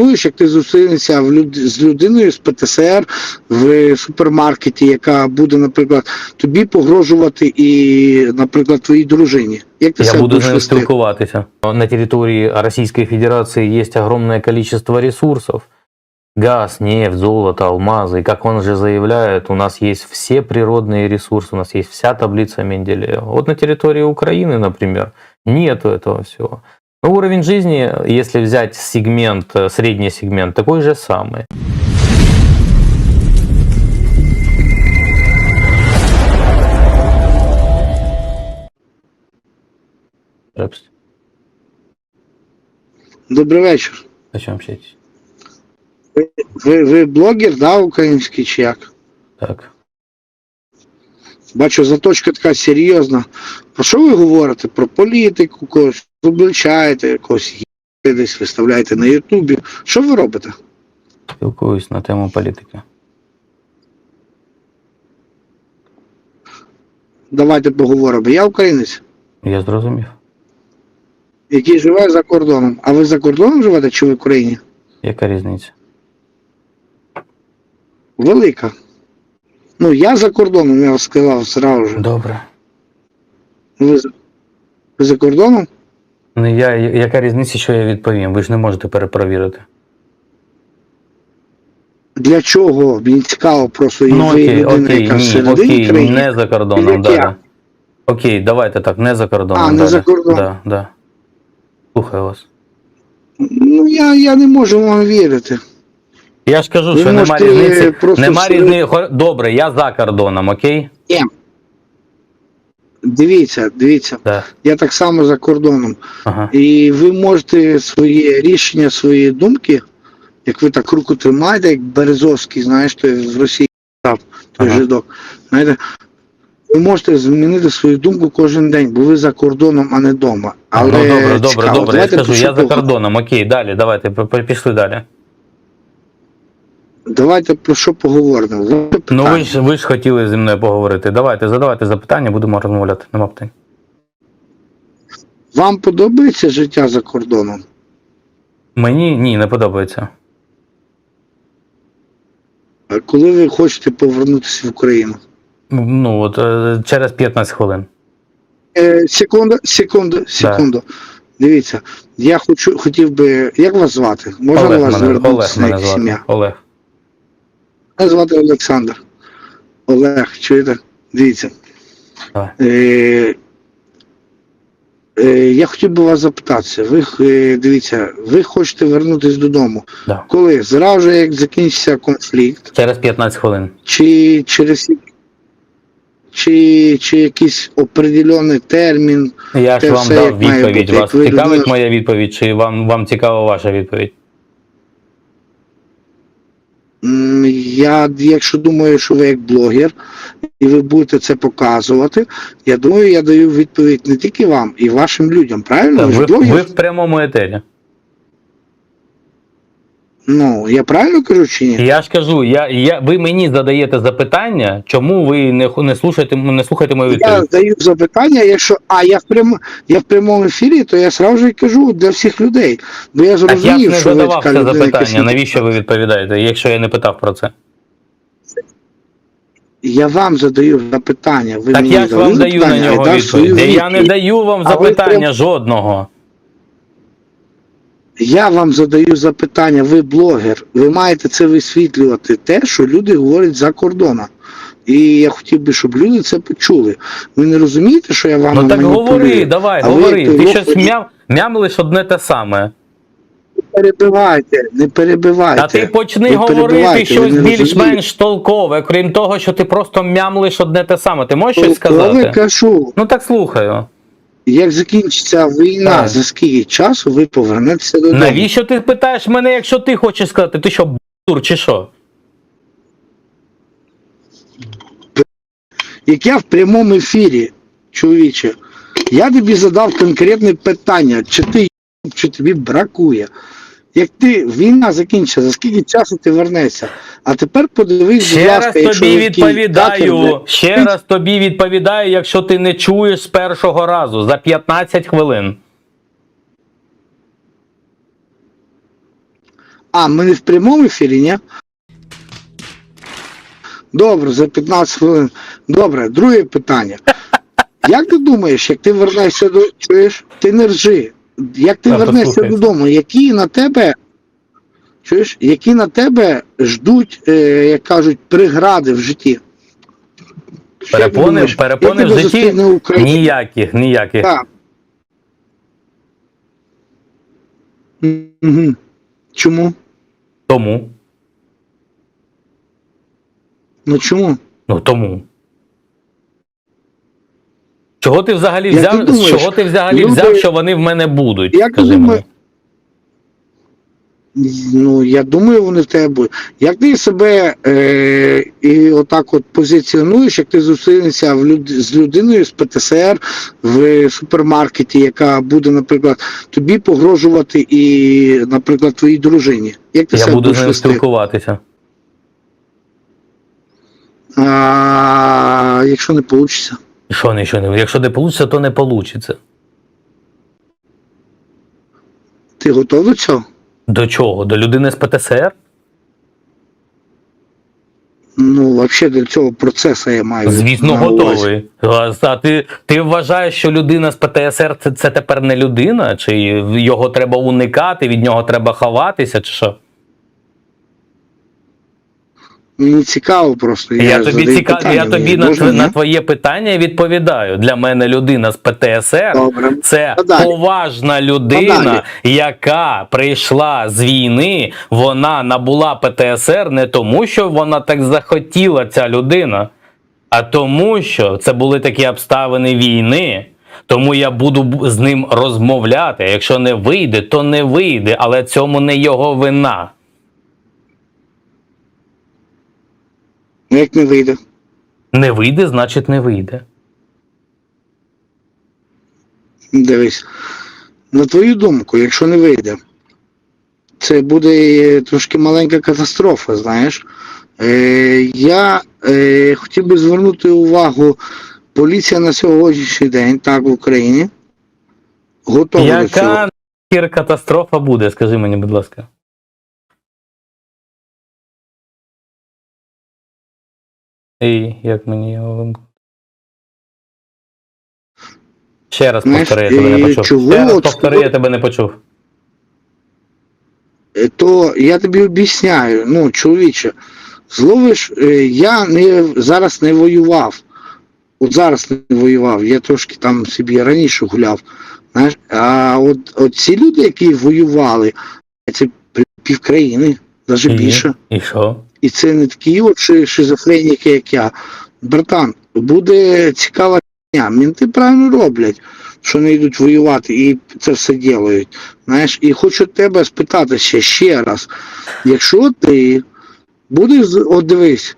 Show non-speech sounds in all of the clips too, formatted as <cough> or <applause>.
Чуєш, як ти зустрінешся в люд... з людиною з ПТСР в супермаркеті, яка буде, наприклад, тобі погрожувати і, наприклад, твоїй дружині. Як ти Я себе буду з будеш ним вести? спілкуватися. На території Російської Федерации есть огромное количество ресурсов. Газ, нефть, золото, алмазы. И как он же заявляет, у нас есть все природные ресурсы, у нас есть вся таблица Менделеева. Вот на территории Украины, например, нету этого всего. Но уровень жизни, если взять сегмент, э, средний сегмент, такой же самый. Здравствуйте. Добрий вечір. О чем общаетесь? Ви, ви блогер, да, український чи як? Так. Бачу, заточка така серйозна. Про що ви говорите? Про політику, когось якогось їбете десь виставляєте на Ютубі. Що ви робите? Спілкуюсь на тему політики. Давайте поговоримо. Я українець, Я зрозумів. який живе за кордоном. А ви за кордоном живете чи в Україні? Яка різниця? Велика. Ну, я за кордоном, я вам сказав зразу ж. Добре. Ви, за- ви за кордоном? Ну, я, яка різниця, що я відповім? Ви ж не можете перепровірити. Для чого? Мені цікаво просто Ну окей, окей, яка ні, окей, країни. не за кордоном, да, да. Окей, давайте так, не за кордоном. А, не далі. за кордоном. Да, да. Слухаю вас. Ну, я, я не можу вам вірити. Я ж кажу, Ви що нема можете різниці. просто Нема собі- різниці. Добре, я за кордоном, окей? Дивіться, дивіться, Да. я так само за кордоном. Ага. І ви можете своє рішення, свої думки, як ви так руку тримаєте, як Березовський, знаєш, той в Росії став, той Ага. жидок. Знаєте, ви можете змінити свою думку кожен день, бо ви за кордоном, а не вдома. Але ну добре, добре, цікаво. добре. Я Давайте скажу, я за кордоном. Окей, далі, давайте, пішли далі. Давайте про що поговоримо. Ну ви ж ви ж хотіли зі мною поговорити. Давайте, задавайте запитання, будемо розмовляти. Нема питань. Вам подобається життя за кордоном? Мені ні, не подобається. А Коли ви хочете повернутися в Україну? Ну от е, через 15 хвилин. Е, секунду, секунду, секунду. Дивіться, я хочу, хотів би. Як вас звати? Можна Олег вас мене, звернутися на мене якесь звати. ім'я? Олег. Мене звати Олександр. Олег, чуєте? Дивіться. Е, е, я хотів би вас запитатися. Ви е, дивіться, ви хочете вернутися додому. Да. Коли? Зразу же, як закінчиться конфлікт, Через 15 хвилин. чи через чи, чи якийсь определений термін? Я Це ж вам все дав має відповідь. бути, Вас як ви цікавить людина- моя відповідь, чи вам, вам цікава ваша відповідь? Я, якщо думаю, що ви як блогер, і ви будете це показувати, я думаю, я даю відповідь не тільки вам, і вашим людям, правильно? Ви ви, ви в прямому етері. Ну, я правильно кажу чи ні? Я ж кажу, я, я, ви мені задаєте запитання, чому ви не, не, слушаєте, не слухаєте мою Я відповідь? даю запитання, якщо а я в прям, я в прямому ефірі, то я сразу ж кажу для всіх людей. Бо я зрозумів, Так я не що ви задавав така це людина, запитання. слідкує. Навіщо ви відповідаєте, якщо я не питав про це? Я вам задаю запитання. Ви Так мені я ж вам даю на нього відповідь. Я не даю вам А запитання прям- жодного. Я вам задаю запитання, ви блогер, ви маєте це висвітлювати, те, що люди говорять за кордоном. І я хотів би, щоб люди це почули. Ви не розумієте, що я вам Ну так говори, давай, А говори. як Ти щось м'ям, мямлиш одне те саме. Не перебивайте, не перебивайте. А ти почни Ви говорити щось ви не більш-менш толкове, крім того, що ти просто мямлиш одне те саме. Ти можеш щось сказати? кажу, Ну так слухаю. Як закінчиться війна, Так. за скільки часу ви повернетеся додому? Навіщо ти питаєш мене, якщо ти хочеш сказати? Ти що, бур чи що? Як я в прямому ефірі, чоловіче, я тобі задав конкретне питання, чи ти чи тобі бракує. Як ти війна закінчиться, за скільки часу ти вернешся? А тепер подивись, будь Ще ласка, раз тобі відповідаю. катер, Ще раз тобі відповідаю, якщо ти не чуєш з першого разу за 15 хвилин. А, ми не в прямому ефірі, ні? Добре, за 15 хвилин. Добре, друге питання. <laughs> Як ти думаєш, як ти вернешся до. Чуєш? Ти не ржи. Як ти Так, вернешся послухай. додому, які на тебе. Чуєш, які на тебе ждуть, е, як кажуть, прегради в житті? Що ти Перепони, думаєш, перепони як в тебе житті зустріне Україна? ніяких, ніяких. Так. Угу. Чому? Тому. Ну чому? Ну тому. Чого ти взагалі Як взяв? ти думаєш, чого ти взагалі люди- взяв, що вони в мене будуть? Як ти думаєш-. Ну, я думаю, вони в тебе будуть. Як ти себе е, і отак от позиціонуєш, як ти зустрінешся в люд, з людиною з ПТСР в супермаркеті, яка буде, наприклад, тобі погрожувати і, наприклад, твоїй дружині. Як ти Я себе буду з вести? спілкуватися. А, якщо не вийде? Що не, що не? Якщо не вийде, то не вийде. Ти готовий до цього? До чого? До людини з ПТСР? Ну, взагалі до цього процесу я маю. Звісно, на готовий. А а ти, ти вважаєш, що людина з ПТСР це, це тепер не людина? Чи його треба уникати, від нього треба ховатися, чи що? Мені цікаво просто. Я, тобі задаю цікав, питання, я тобі на, можна, на твоє питання відповідаю. Для мене людина з ПТСР Добре. це А далі? поважна людина, далі? яка прийшла з війни. Вона набула ПТСР не тому, що вона так захотіла, ця людина, а тому, що це були такі обставини війни. Тому я буду з ним розмовляти. Якщо не вийде, то не вийде, але цьому не його вина. Ну, Як не вийде? Не вийде, значить не вийде. Дивись. На твою думку, якщо не вийде, це буде е, трошки маленька катастрофа, знаєш. Е, я е, хотів би звернути увагу, поліція на сьогоднішній день, так, в Україні, готова до цього. Яка катастрофа буде, скажи мені, будь ласка. І як мені його вимкнути? Ще раз Знаєш, повтори, я тебе не е, почув. чого Ще раз от повтори, я тебе не почув. Е, то я тобі об'ясняю, ну, чоловіче, зловиш, е, я не, зараз не воював. От зараз не воював, я трошки там собі раніше гуляв. Знаєш, а от, от ці люди, які воювали, це пів країни, навіть більше. І що? І це не такі от шизофреніки, як я. Братан, буде цікава дня. Мінти правильно роблять, що не йдуть воювати і це все ділають. Знаєш, і хочу тебе спитати ще, ще раз. Якщо ти будеш, от дивись,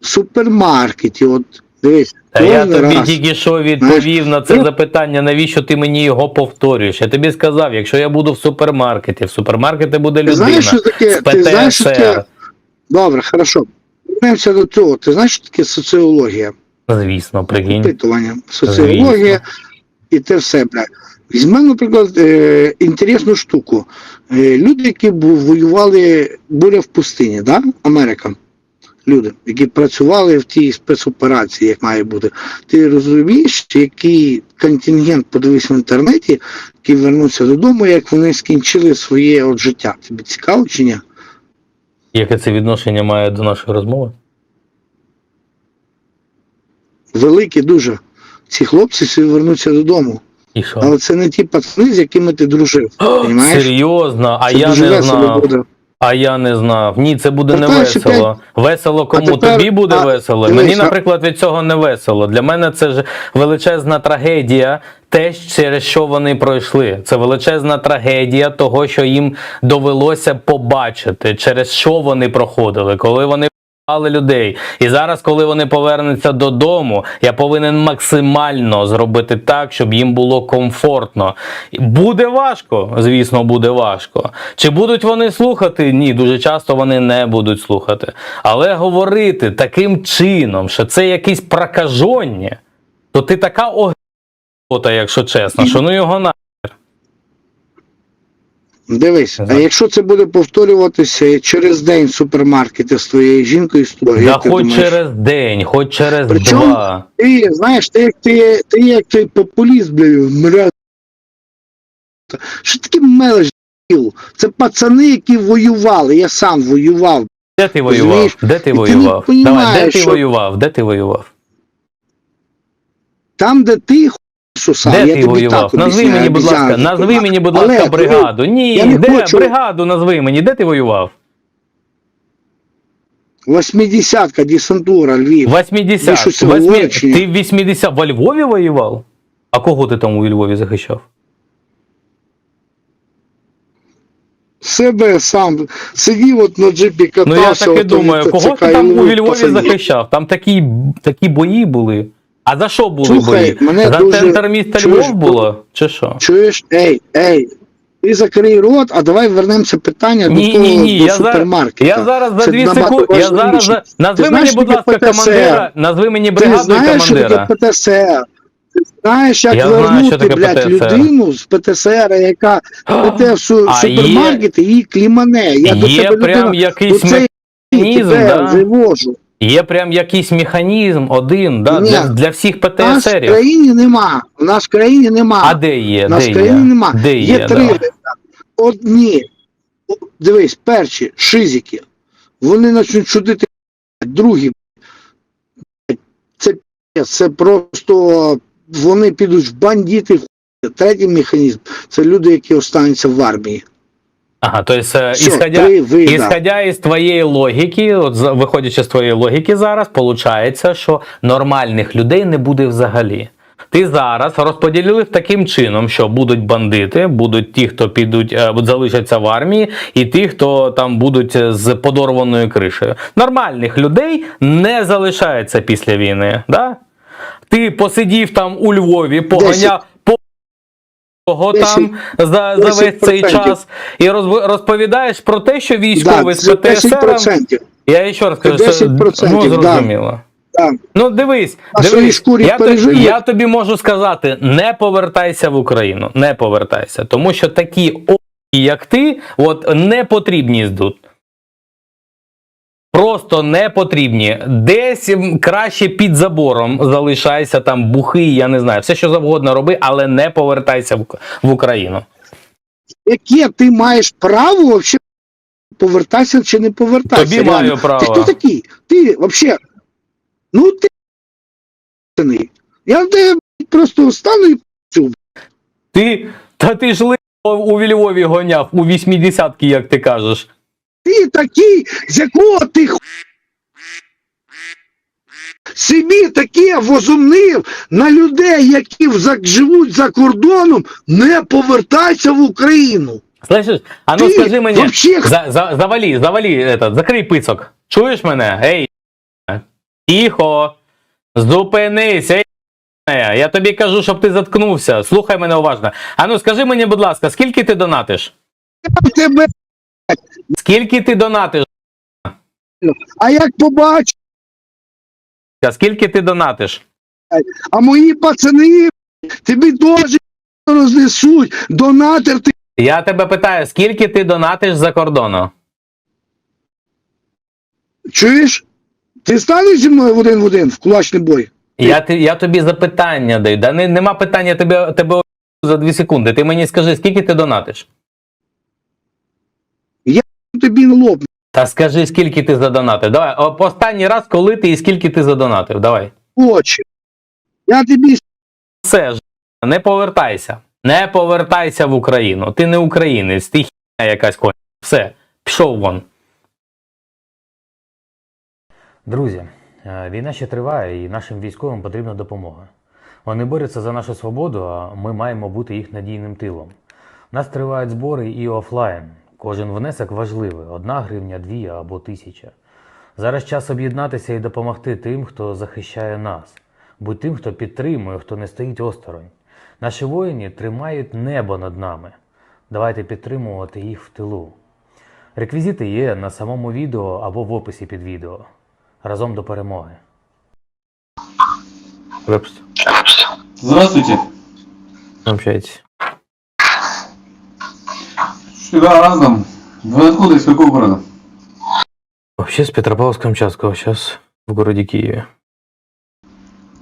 в супермаркеті, от дивись, Та я тобі раз, тільки що відповів на це ну- запитання, навіщо ти мені його повторюєш? Я тобі сказав, якщо я буду в супермаркеті, в супермаркеті буде людина знаєш, що таке, з ти знаєш, що таке. Добре, хорошо. Вернемося до цього. Ти знаєш, що таке соціологія? Звісно, прикинь. опитування, соціологія і те все, блядь. Візьмемо, наприклад, е, інтересну штуку. Е, люди, які воювали, були в пустині, да? Америка. Люди, які працювали в тій спецоперації, як має бути. Ти розумієш, який контингент подивись в інтернеті, який вернувся додому, як вони скінчили своє от життя. Тобі цікаво чи ні? Яке це відношення має до нашої розмови? Великі дуже. Ці хлопці всі вернуться додому. І що? Але це не ті пацани, з якими ти дружив. О? Серйозно, а Це я дуже не весело знав. буде. А я не знав. Ні, це буде не весело. Весело кому тепер- тобі буде а, весело. дивись, Мені, наприклад, від цього не весело. Для мене це ж величезна трагедія, те, через що вони пройшли. Це величезна трагедія того, що їм довелося побачити, через що вони проходили, коли вони. Вбивали людей. І зараз, коли вони повернуться додому, я повинен максимально зробити так, щоб їм було комфортно. Буде важко, звісно, буде важко. Чи будуть вони слухати? Ні, дуже часто вони не будуть слухати. Але говорити таким чином, що це якесь прокажоння, то ти така огота, якщо чесно, що ну його на. Дивись, а якщо це буде повторюватися через день в супермаркеті з твоєю жінкою з тобою, Да хоч думаєш? через день, хоч через Причому- два. Ти знаєш, ти як ти, ти як той популіст, блядь, мля. Що таке мелеш? діл? Це пацани, які воювали. Я сам воював. Де ти воював? Розумієш? Де ти І ти воював? Давай, де ти що- воював? Де ти воював? Там, де ти хуй Де я ти тобі воював? так Назви мені, будь ласка, назви мені, будь ласка, ти- бригаду. Ні, я не де хочу- бригаду назви мені, де ти воював? 80-ка десантура, Львів. Ви 80. Восьмі- говориш чи ні? Ти в 80 во Львові воював? А кого ти там у Львові захищав? Себе сам сидів от на джипі Ну я так і думаю, кого ти там у Львові посадив. захищав? Там такі, такі бої були. А за що були Слухай, бої? мене За дуже- центр міста чуєш, Львов було? Чи що? Чуєш, ей, ей, ти закрий рот, а давай вернемося питання Ні, до того ні, ні, до я супермаркета. я зараз за 2 секунди, я зараз, за- назви Ти мені, будь ласка, командира, назви мені бригаду і знаєш, що таке ПТСР? Ти знаєш, як Я вернути, таке блядь, ПТСР. людину з ПТСР, яка йде в су- <gasps> супермаркет і її клімане. Я до Є тебе прям людина, якийсь оце механізм, тебе да? вивожу. Є прям якийсь механізм один, да, Ні. для, для всіх В нас в країні нема. В в країні нема. А де є? У нас Де країні є? нема. Де є є? три. да. Одні. Дивись, перші шизики. Вони почнуть чудити. Другі. Це це просто вони підуть в бандити. Третій механізм це люди, які остануться в армії. Ага, то есть, е, Все, исходя, три исходя із твоєї логіки, от за- виходячи з твоєї логіки зараз, виходить, що нормальних людей не буде взагалі. Ти зараз розподілив таким чином, що будуть бандити, будуть ті, хто підуть, е, залишаться в армії, і ті, хто там будуть е, з подорваною кришею. Нормальних людей не залишається після війни. Да? Ти посидів там у Львові, поганяв по кого там за, за весь цей час і розповідаєш про те, що військовий Да, з ПТСР. Я ще раз кажу, що ну, зрозуміло. Да. Ну дивись, дивись я, тобі, я тобі можу сказати, не повертайся в Україну, не повертайся, тому що такі як ти, от не потрібні тут. Просто не потрібні. Десь краще під забором залишайся там бухий, я не знаю, все що завгодно роби, але не повертайся в, Україну. Яке ти маєш право вообще повертатися чи не повертатися? Тобі реально? маю право. Ти хто такий? Ти вообще. Ну ти. Я тебе просто встану і Ти, та ти ж ли у Львові гоняв у 80-ки, як ти кажеш. Ти такий, з якого ти ху... Собі таке возумнив на людей, які живуть за кордоном, не повертайся в Україну. Слышиш? А ну Ти скажи мені, вообще за, за, завалі, завалі, этот, закрий пицок. Чуєш мене? Ей, тихо, зупинись, ей, я тобі кажу, щоб ти заткнувся. Слухай мене уважно. А ну скажи мені, будь ласка, скільки ти донатиш? тебе. Скільки ти донатиш? А як побачу, Скільки ти донатиш? а мої пацани тобі теж рознесуть. Донатор ти Я тебе питаю, скільки ти донатиш за кордону? чуєш? Ти станеш зі мною в один в один в кулачний бой? Я, ти- я тобі запитання даю. Да не, нема питання тебе, тебе за 2 секунди. Ти мені скажи, скільки ти донатиш? Тобі лоб. Та скажи, скільки ти задонатив. Давай, о, останній раз, коли ти і скільки ти задонатив. Давай. очі. Я тобі Все ж, не повертайся. Не повертайся в Україну. Ти не українець, ти хіня якась коня. Все, пішов вон. Друзі, е, війна ще триває, і нашим військовим потрібна допомога. Вони борються за нашу свободу, а ми маємо бути їх надійним тилом. У нас тривають збори і офлайн. Кожен внесок важливий: одна гривня, дві або тисяча. Зараз час об'єднатися і допомогти тим, хто захищає нас, будь тим, хто підтримує, хто не стоїть осторонь. Наші воїни тримають небо над нами. Давайте підтримувати їх в тилу. Реквізити є на самому відео або в описі під відео. Разом до перемоги. Здравствуйте. общайтесь. Что Да, разом. Вы откуда, из какого города? Вообще с Петропавловска-Камчатского, сейчас в городе Киеве.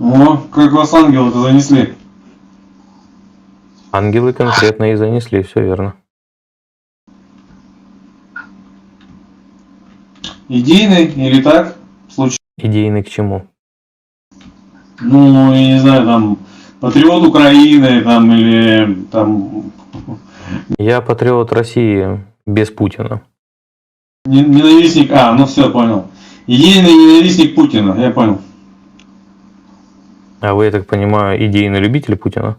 О, как вас ангелы-то занесли. Ангелы конкретно и занесли, все верно. Идейный или так? Случай. Идейный к чему? Ну, я не знаю, там, патриот Украины, там, или там, Я патриот России без Путина. не- ненавистник, а, ну все, понял. Идейный ненавистник Путина, я понял. А вы, я так понимаю, идейный любитель Путина?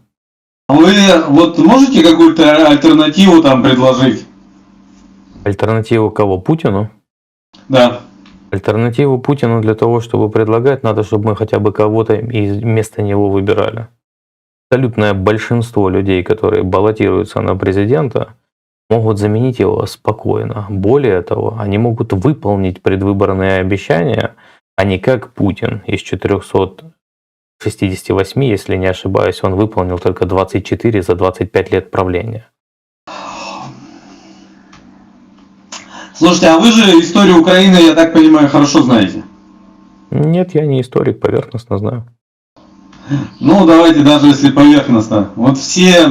А Вы вот можете какую-то альтернативу там предложить? Альтернативу кого? Путину? Да. Альтернативу Путину для того, чтобы предлагать, надо, чтобы мы хотя бы кого-то из вместо него выбирали. Абсолютное большинство людей, которые баллотируются на президента, могут заменить его спокойно. Более того, они могут выполнить предвыборные обещания, а не как Путин из 468, если не ошибаюсь, он выполнил только 24 за 25 лет правления. Слушайте, а вы же историю Украины, я так понимаю, хорошо знаете. Нет, я не историк, поверхностно знаю. Ну, давайте даже если поверхностно. Вот все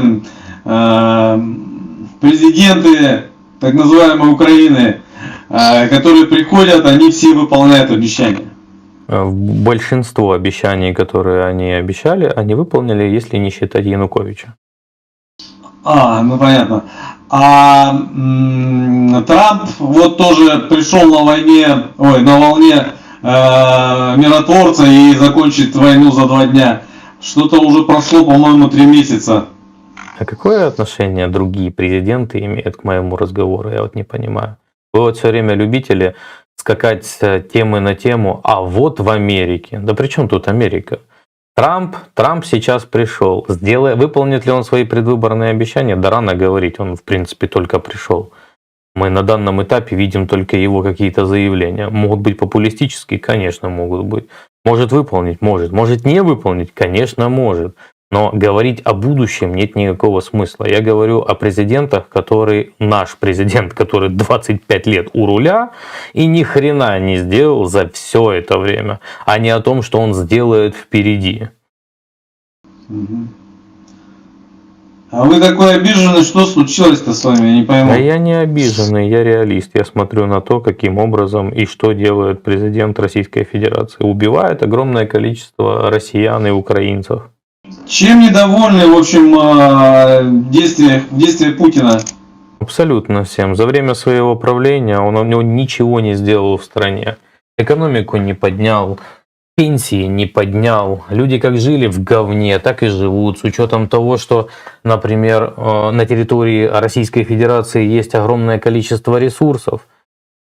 э, президенты так называемой Украины, э, которые приходят, они все выполняют обещания. Э, Большинство обещаний, которые они обещали, они выполнили, если не считать Януковича. А, ну понятно. А м, Трамп вот тоже пришел на войне, ой, на волне э, миротворца и закончит войну за два дня. Что-то уже прошло, по-моему, три месяца. А какое отношение другие президенты имеют к моему разговору, я вот не понимаю. Вы вот все время любители скакать с темы на тему, а вот в Америке. Да при чем тут Америка? Трамп, Трамп сейчас пришел. Сделай, выполнит ли он свои предвыборные обещания? Да рано говорить, он в принципе только пришел. Мы на данном этапе видим только его какие-то заявления. Могут быть популистические, конечно, могут быть. Может выполнить, может. Может не выполнить, конечно, может. Но говорить о будущем нет никакого смысла. Я говорю о президентах, который наш президент, который 25 лет у руля и ни хрена не сделал за все это время, а не о том, что он сделает впереди. Мгм. А вы такой обиженный, что случилось-то с вами, я не пойму. А я не обиженный, я реалист. Я смотрю на то, каким образом и что делает президент Российской Федерации. Убивает огромное количество россиян и украинцев. Чем недовольны, в общем, э, действия, действия Путина? Абсолютно всем. За время своего правления он, он ничего не сделал в стране. Экономику не поднял, пенсии не поднял. Люди как жили в говне, так и живут. С учетом того, что, например, э, на территории Российской Федерации есть огромное количество ресурсов.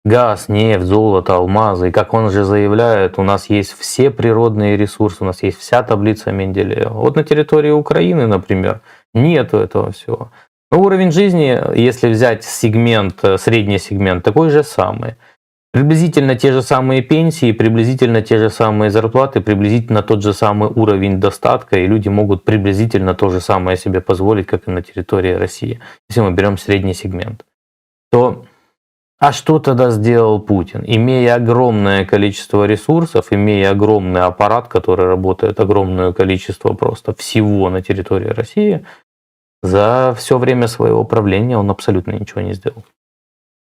Газ, нефть, золото, алмазы. И как он же заявляет, у нас есть все природные ресурсы, у нас есть вся таблица Менделеева. Вот на территории Украины, например, нету этого всего. Но уровень жизни, если взять сегмент, э, средний сегмент, такой же самый. Приблизительно те же самые пенсии, приблизительно те же самые зарплаты, приблизительно тот же самый уровень достатка, и люди могут приблизительно то же самое себе позволить, как и на территории России. Если мы берем средний сегмент. То а что тогда сделал Путин? Имея огромное количество ресурсов, имея огромный аппарат, который работает огромное количество просто всего на территории России, за все время своего правления он абсолютно ничего не сделал.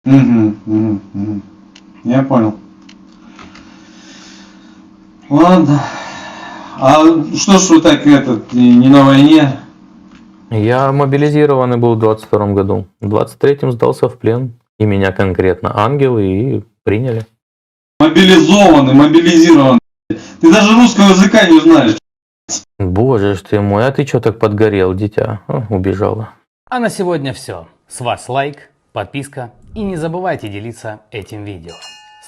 Мгм, мгм, мгм. Я понял. Ладно. А что ж вы так этот не на войне? Я мобилизированный был в 22 году. В 23-м сдался в плен. И меня конкретно ангелы и приняли. Мобилизованный, мобилизированный. Ты даже русского языка не знаешь. Боже ж ты мой, а ты что так подгорел, дитя? О, убежала. А на сегодня все. С вас лайк, подписка и не забывайте делиться этим видео.